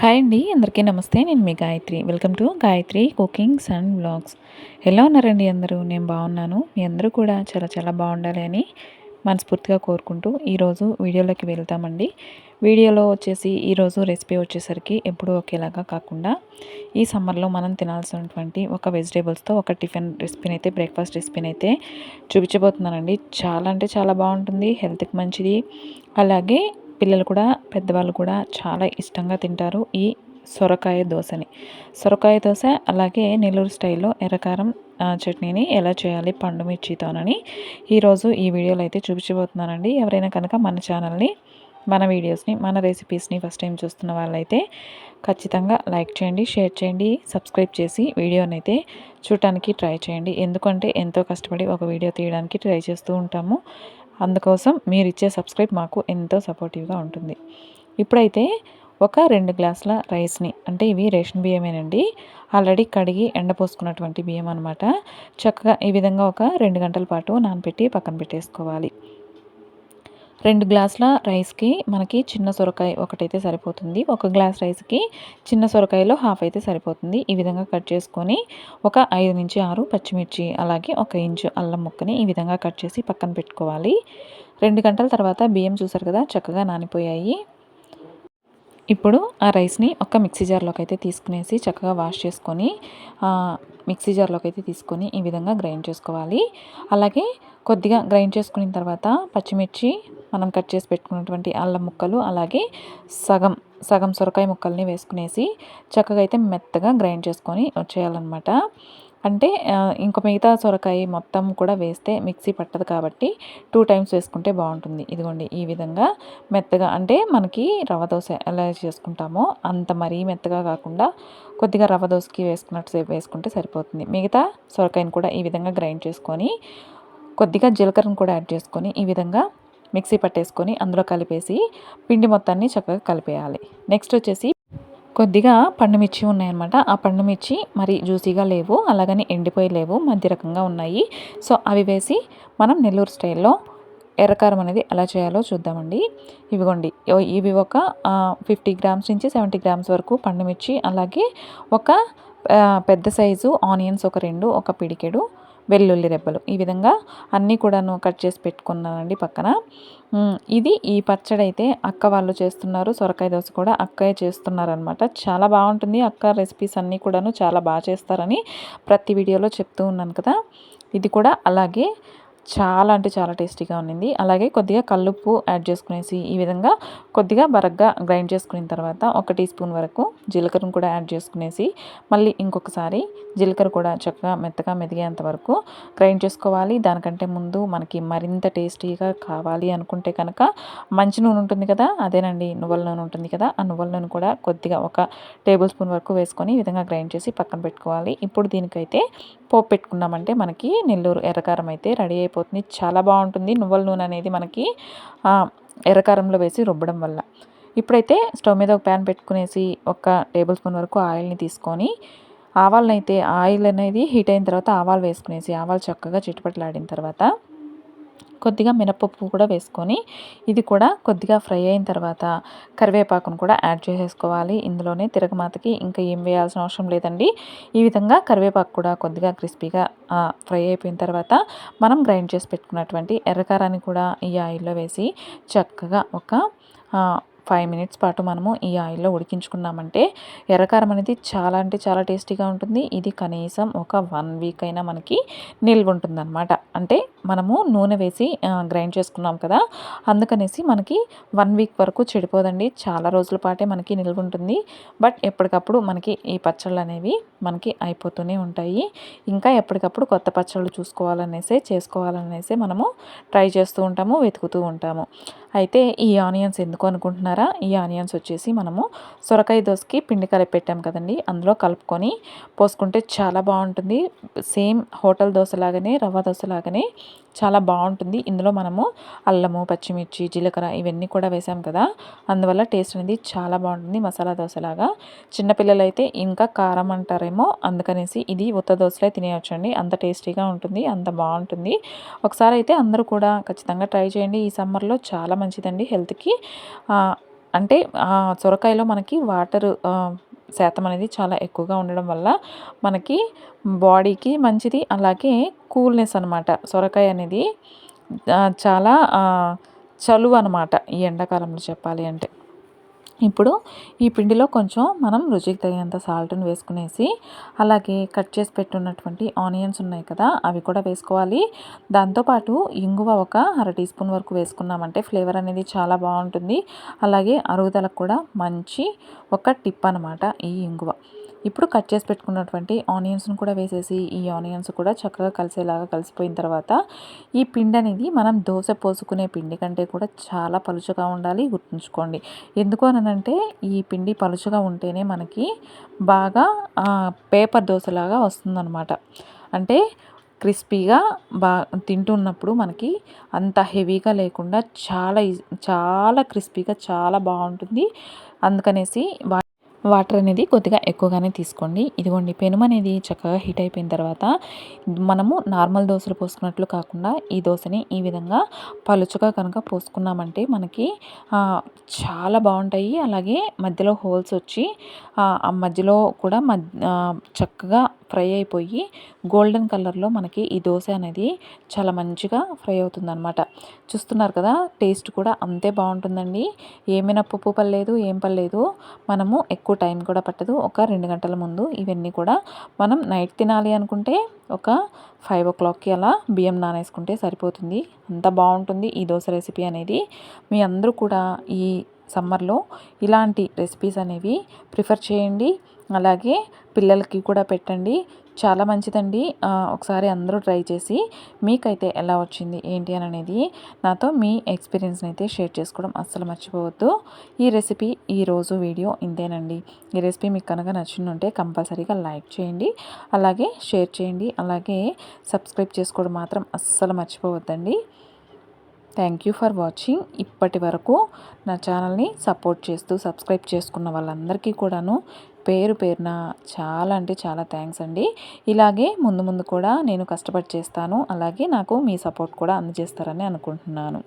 Hi అండి అందరికీ నమస్తే. నేను మీ Gayatri. Welcome to Gayatri cookings and blogs ఎలా ఉన్నారండి అందరూ? నేను బాగున్నాను. మీ అందరూ కూడా చాలా చాలా బాగుండాలి అని మనస్ఫూర్తిగా కోరుకుంటూ ఈరోజు వీడియోలోకి వెళ్తామండి. వీడియోలో వచ్చేసి ఈరోజు రెసిపీ వచ్చేసరికి ఎప్పుడూ ఒకేలాగా కాకుండా ఈ సమ్మర్లో మనం తినాల్సినటువంటి ఒక వెజిటేబుల్స్తో ఒక టిఫిన్ రెసిపీని అయితే బ్రేక్ఫాస్ట్ రెసిపీని అయితే చూపించబోతున్నానండి. చాలా అంటే చాలా బాగుంటుంది హెల్త్కి మంచిది. అలాగే పిల్లలు కూడా పెద్దవాళ్ళు కూడా చాలా ఇష్టంగా తింటారు ఈ సొరకాయ దోశని. సొరకాయ దోశ అలాగే నెల్లూరు స్టైల్లో ఎర్రకారం చట్నీని ఎలా చేయాలి పండు మిర్చితోనని ఈరోజు ఈ వీడియోలో అయితే చూపించబోతున్నానండి. ఎవరైనా కనుక మన ఛానల్ని మన వీడియోస్ని మన రెసిపీస్ని ఫస్ట్ టైం చూస్తున్న వాళ్ళైతే ఖచ్చితంగా లైక్ చేయండి షేర్ చేయండి సబ్స్క్రైబ్ చేసి వీడియోని అయితే చూడటానికి ట్రై చేయండి. ఎందుకంటే ఎంతో కష్టపడి ఒక వీడియో తీయడానికి ట్రై చేస్తూ ఉంటాము. అందుకోసం మీరు ఇచ్చే సబ్స్క్రైబ్ మాకు ఎంతో సపోర్టివ్గా ఉంటుంది. ఇప్పుడైతే ఒక రెండు గ్లాసుల రైస్ని అంటే ఇవి రేషన్ బియ్యమేనండి ఆల్రెడీ కడిగి ఎండపోసుకున్నటువంటి బియ్యం అనమాట చక్కగా ఈ విధంగా ఒక రెండు గంటల పాటు నానబెట్టి పక్కన పెట్టేసుకోవాలి. రెండు గ్లాసుల రైస్కి మనకి చిన్న సొరకాయ ఒకటైతే సరిపోతుంది. ఒక గ్లాస్ రైస్కి చిన్న సొరకాయలో హాఫ్ అయితే సరిపోతుంది. ఈ విధంగా కట్ చేసుకొని ఒక ఐదు నుంచి ఆరు పచ్చిమిర్చి అలాగే ఒక ఇంచు అల్లం ముక్కని ఈ విధంగా కట్ చేసి పక్కన పెట్టుకోవాలి. రెండు గంటల తర్వాత బియ్యం చూసారు కదా చక్కగా నానిపోయాయి. ఇప్పుడు ఆ రైస్ని ఒక మిక్సీ జార్లోకి అయితే తీసుకునేసి చక్కగా వాష్ చేసుకొని మిక్సీ జార్లోకి అయితే తీసుకొని ఈ విధంగా గ్రైండ్ చేసుకోవాలి. అలాగే కొద్దిగా గ్రైండ్ చేసుకున్న తర్వాత పచ్చిమిర్చి మనం కట్ చేసి పెట్టుకున్నటువంటి అల్లం ముక్కలు అలాగే సగం సగం సొరకాయ ముక్కల్ని వేసుకునేసి చక్కగా అయితే మెత్తగా గ్రైండ్ చేసుకొని వచ్చేయాలన్నమాట. అంటే ఇంక మిగతా సొరకాయ మొత్తం కూడా వేస్తే మిక్సీ పట్టదు కాబట్టి టూ టైమ్స్ వేసుకుంటే బాగుంటుంది. ఇదిగోండి ఈ విధంగా మెత్తగా అంటే మనకి రవ్వ దోశ ఎలా చేసుకుంటామో అంత మరీ మెత్తగా కాకుండా కొద్దిగా రవ్వ దోశకి వేసుకున్నట్టు వేసుకుంటే సరిపోతుంది. మిగతా సొరకాయని కూడా ఈ విధంగా గ్రైండ్ చేసుకొని కొద్దిగా జీలకర్రను కూడా యాడ్ చేసుకొని ఈ విధంగా మిక్సీ పట్టేసుకొని అందులో కలిపేసి పిండి మొత్తాన్ని చక్కగా కలిపేయాలి. నెక్స్ట్ వచ్చేసి కొద్దిగా పండుమిర్చి ఉన్నాయన్నమాట. ఆ పండుమిర్చి మరి జ్యూసీగా లేవు అలాగని ఎండిపోయి లేవు మధ్య రకంగా ఉన్నాయి. సో అవి వేసి మనం నెల్లూరు స్టైల్లో ఎర్రకారం అనేది ఎలా చేయాలో చూద్దామండి. ఇవిగోండి. ఇవి ఒక ఫిఫ్టీ గ్రామ్స్ నుంచి సెవెంటీ గ్రామ్స్ వరకు పండుమిర్చి అలాగే ఒక పెద్ద సైజు ఆనియన్స్ ఒక రెండు ఒక పిడికెడు వెల్లుల్లి రెబ్బలు. ఈ విధంగా అన్నీ కూడాను కట్ చేసి పెట్టుకున్నానండి పక్కన. ఇది ఈ పచ్చడి అయితే అక్క వాళ్ళు చేస్తున్నారు సొరకాయ దోశ కూడా అక్కయ్య చేస్తున్నారనమాట చాలా బాగుంటుంది అక్క రెసిపీస్ అన్నీ కూడాను చాలా బాగా చేస్తారని ప్రతి వీడియోలో చెప్తూ ఉన్నాను కదా. ఇది కూడా అలాగే చాలా అంటే చాలా టేస్టీగా ఉన్నింది. అలాగే కొద్దిగా కల్లుప్పు యాడ్ చేసుకునేసి ఈ విధంగా కొద్దిగా బరగ్గా గ్రైండ్ చేసుకున్న తర్వాత ఒక టీ స్పూన్ వరకు జీలకర్రను కూడా యాడ్ చేసుకునేసి మళ్ళీ ఇంకొకసారి జీలకర్ర కూడా చక్కగా మెత్తగా మెదిగేంత వరకు గ్రైండ్ చేసుకోవాలి. దానికంటే ముందు మనకి మరింత టేస్టీగా కావాలి అనుకుంటే కనుక మంచి నూనె ఉంటుంది కదా అదేనండి నువ్వుల నూనె ఉంటుంది కదా ఆ నువ్వుల నూనె కూడా కొద్దిగా ఒక టేబుల్ స్పూన్ వరకు వేసుకొని ఈ విధంగా గ్రైండ్ చేసి పక్కన పెట్టుకోవాలి. ఇప్పుడు దీనికైతే పోపు పెట్టుకున్నామంటే మనకి నెల్లూరు ఎర్రకారం అయితే రెడీ అయిపోతుంది చాలా బాగుంటుంది నువ్వుల నూనె అనేది మనకి ఎర్రకారంలో వేసి రుబ్బడం వల్ల. ఇప్పుడైతే స్టవ్ మీద ఒక ప్యాన్ పెట్టుకునేసి ఒక టేబుల్ స్పూన్ వరకు ఆయిల్ని తీసుకొని ఆవాలనైతే ఆయిల్ అనేది హీట్ అయిన తర్వాత ఆవాలు వేసుకునేసి ఆవాలు చక్కగా చిట్టుపట్లాడిన తర్వాత కొద్దిగా మినపప్పు కూడా వేసుకొని ఇది కూడా కొద్దిగా ఫ్రై అయిన తర్వాత కరివేపాకును కూడా యాడ్ చేసేసుకోవాలి. ఇందులోనే తిరగమాతకి ఇంకా ఏం వేయాల్సిన అవసరం లేదండి. ఈ విధంగా కరివేపాకు కూడా కొద్దిగా క్రిస్పీగా ఫ్రై అయిపోయిన తర్వాత మనం గ్రైండ్ చేసి పెట్టుకున్నటువంటి ఎర్రకారాన్ని కూడా ఈ ఆయిల్లో వేసి చక్కగా ఒక ఫైవ్ మినిట్స్ పాటు మనము ఈ ఆయిల్లో ఉడికించుకున్నామంటే ఎర్రకారం అనేది చాలా అంటే చాలా టేస్టీగా ఉంటుంది. ఇది కనీసం ఒక వన్ వీక్ అయినా మనకి నిల్వ ఉంటుందన్నమాట. అంటే మనము నూనె వేసి గ్రైండ్ చేసుకున్నాం కదా అందుకనేసి మనకి వన్ వీక్ వరకు చెడిపోదండి. చాలా రోజుల పాటే మనకి నిల్వ ఉంటుంది. బట్ ఎప్పటికప్పుడు మనకి ఈ పచ్చళ్ళు అనేవి మనకి అయిపోతూనే ఉంటాయి. ఇంకా ఎప్పటికప్పుడు కొత్త పచ్చళ్ళు చూసుకోవాలనేసే చేసుకోవాలనేసే మనము ట్రై చేస్తూ ఉంటాము వెతుకుతూ ఉంటాము. అయితే ఈ ఆనియన్స్ ఎందుకు అనుకుంటున్నారా? ఈ ఆనియన్స్ వచ్చేసి మనము సొరకాయ దోశకి పిండి కలిపి పెట్టాం కదండి. అందులో కలుపుకొని పోసుకుంటే చాలా బాగుంటుంది. సేమ్ హోటల్ దోశ లాగానే రవ్వ దోశ లాగానే చాలా బాగుంటుంది. ఇందులో మనము అల్లము పచ్చిమిర్చి జీలకర్ర ఇవన్నీ కూడా వేసాం కదా. అందువల్ల టేస్ట్ అనేది చాలా బాగుంటుంది మసాలా దోశలాగా. చిన్నపిల్లలు అయితే ఇంకా కారం అంటారేమో అందుకనేసి ఇది ఉత్త దోశలే తినేయొచ్చండి. అంత టేస్టీగా ఉంటుంది అంత బాగుంటుంది. ఒకసారి అయితే అందరూ కూడా ఖచ్చితంగా ట్రై చేయండి. ఈ సమ్మర్లో చాలా మంచిదండి హెల్త్కి. అంటే సొరకాయలో మనకి వాటర్ శాతం అనేది చాలా ఎక్కువగా ఉండడం వల్ల మనకి బాడీకి మంచిది అలాగే కూల్నెస్ అనమాట సొరకాయ అనేది చాలా చలువ అనమాట ఈ ఎండాకాలంలో చెప్పాలి అంటే. ఇప్పుడు ఈ పిండిలో కొంచెం మనం రుచికి తగినంత సాల్ట్ని వేసుకునేసి అలాగే కట్ చేసి పెట్టున్నటువంటి ఆనియన్స్ ఉన్నాయి కదా అవి కూడా వేసుకోవాలి. దాంతోపాటు ఇంగువ ఒక అర టీ స్పూన్ వరకు వేసుకున్నామంటే ఫ్లేవర్ అనేది చాలా బాగుంటుంది. అలాగే అరుగుదలకు కూడా మంచి ఒక టిప్ అనమాట ఈ ఇంగువ. ఇప్పుడు కట్ చేసి పెట్టుకున్నటువంటి ఆనియన్స్ను కూడా వేసేసి ఈ ఆనియన్స్ కూడా చక్కగా కలిసేలాగా కలిసిపోయిన తర్వాత ఈ పిండి అనేది మనం దోశ పోసుకునే పిండి కంటే కూడా చాలా పలుచగా ఉండాలి గుర్తుంచుకోండి. ఎందుకు అనంటే ఈ పిండి పలుచగా ఉంటేనే మనకి బాగా పేపర్ దోశలాగా వస్తుందన్నమాట. అంటే క్రిస్పీగా బా తింటున్నప్పుడు మనకి అంత హెవీగా లేకుండా చాలా చాలా క్రిస్పీగా చాలా బాగుంటుంది. అందుకనేసి వాటర్ అనేది కొద్దిగా ఎక్కువగానే తీసుకోండి. ఇదిగోండి పెనుము అనేది చక్కగా హీట్ అయిపోయిన తర్వాత మనము నార్మల్ దోశలు పోసుకున్నట్లు కాకుండా ఈ దోశని ఈ విధంగా పలుచగా కనుక పోసుకున్నామంటే మనకి చాలా బాగుంటాయి. అలాగే మధ్యలో హోల్స్ వచ్చి ఆ మధ్యలో కూడా చక్కగా ఫ్రై అయిపోయి గోల్డెన్ కలర్లో మనకి ఈ దోశ అనేది చాలా మంచిగా ఫ్రై అవుతుందన్నమాట. చూస్తున్నారు కదా టేస్ట్ కూడా అంతే బాగుంటుందండి. ఏమైనా పప్పు పర్లేదు ఏం పర్లేదు మనము ఎక్కువ టైం కూడా పట్టదు. ఒక రెండు గంటల ముందు ఇవన్నీ కూడా మనం నైట్ తినాలి అనుకుంటే ఒక ఫైవ్ ఓ క్లాక్కి అలా బియ్యం నానేసుకుంటే సరిపోతుంది. అంత బాగుంటుంది ఈ దోశ రెసిపీ అనేది. మీ అందరూ కూడా ఈ సమ్మర్లో ఇలాంటి రెసిపీస్ అనేవి ప్రిఫర్ చేయండి. అలాగే పిల్లలకి కూడా పెట్టండి. చాలా మంచిదండి. ఒకసారి అందరూ ట్రై చేసి మీకైతే ఎలా వచ్చింది ఏంటి అని అనేది నాతో మీ ఎక్స్పీరియన్స్ని అయితే షేర్ చేసుకోవడం అస్సలు మర్చిపోవద్దు. ఈ రెసిపీ ఈరోజు వీడియో ఇంతేనండి. ఈ రెసిపీ మీకు కనుక నచ్చిందంటే కంపల్సరీగా లైక్ చేయండి. అలాగే షేర్ చేయండి. అలాగే సబ్స్క్రైబ్ చేసుకోవడం మాత్రం అస్సలు మర్చిపోవద్దండి. Thank you for watching. ఇప్పటి వరకు నా ఛానల్ని సపోర్ట్ చేస్తూ సబ్స్క్రైబ్ చేసుకున్న వాళ్ళందరికీ కూడాను పేరు పేరున చాలా అంటే చాలా థ్యాంక్స్ అండి. ఇలాగే ముందు ముందు కూడా నేను కష్టపడి చేస్తాను. అలాగే నాకు మీ సపోర్ట్ కూడా అందజేస్తారని అనుకుంటున్నాను.